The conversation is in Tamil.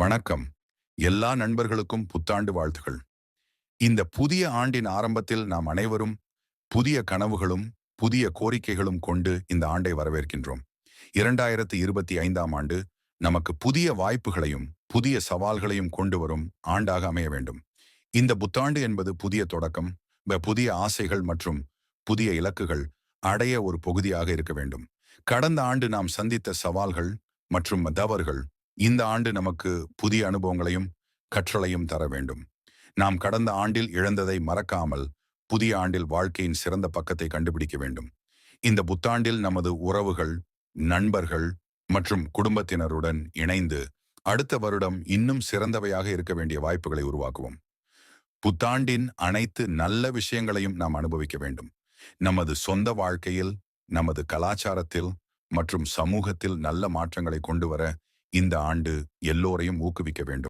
வணக்கம். எல்லா நண்பர்களுக்கும் புத்தாண்டு வாழ்த்துகள் இந்த புதிய ஆண்டின் ஆரம்பத்தில் நாம் அனைவரும் புதிய கனவுகளும் புதிய கோரிக்கைகளும் கொண்டு இந்த ஆண்டை வரவேற்கின்றோம். இரண்டாயிரத்து இருபத்தி ஐந்தாம் ஆண்டு நமக்கு புதிய வாய்ப்புகளையும் புதிய சவால்களையும் கொண்டு வரும் ஆண்டாக அமைய வேண்டும். இந்த புத்தாண்டு என்பது புதிய தொடக்கம் புதிய ஆசைகள் மற்றும் புதிய இலக்குகள் அடைய ஒரு பகுதியாக இருக்க வேண்டும். கடந்த ஆண்டு நாம் சந்தித்த சவால்கள் மற்றும் தவறுகள் இந்த ஆண்டு நமக்கு புதிய அனுபவங்களையும் கற்றலையும் தர வேண்டும். நாம் கடந்த ஆண்டில் இழந்ததை மறக்காமல் புதிய ஆண்டில் வாழ்க்கையின் சிறந்த பக்கத்தை கண்டுபிடிக்க வேண்டும். இந்த புத்தாண்டில் நமது உறவுகள் நண்பர்கள் மற்றும் குடும்பத்தினருடன் இணைந்து அடுத்த வருடம் இன்னும் சிறந்தவையாக இருக்க வேண்டிய வாய்ப்புகளை உருவாக்குவோம். புத்தாண்டின் அனைத்து நல்ல விஷயங்களையும் நாம் அனுபவிக்க வேண்டும். நமது சொந்த வாழ்க்கையில் நமது கலாச்சாரத்தில் மற்றும் சமூகத்தில் நல்ல மாற்றங்களை கொண்டு வர இந்த ஆண்டு எல்லோரையும் ஊக்குவிக்க வேண்டும்.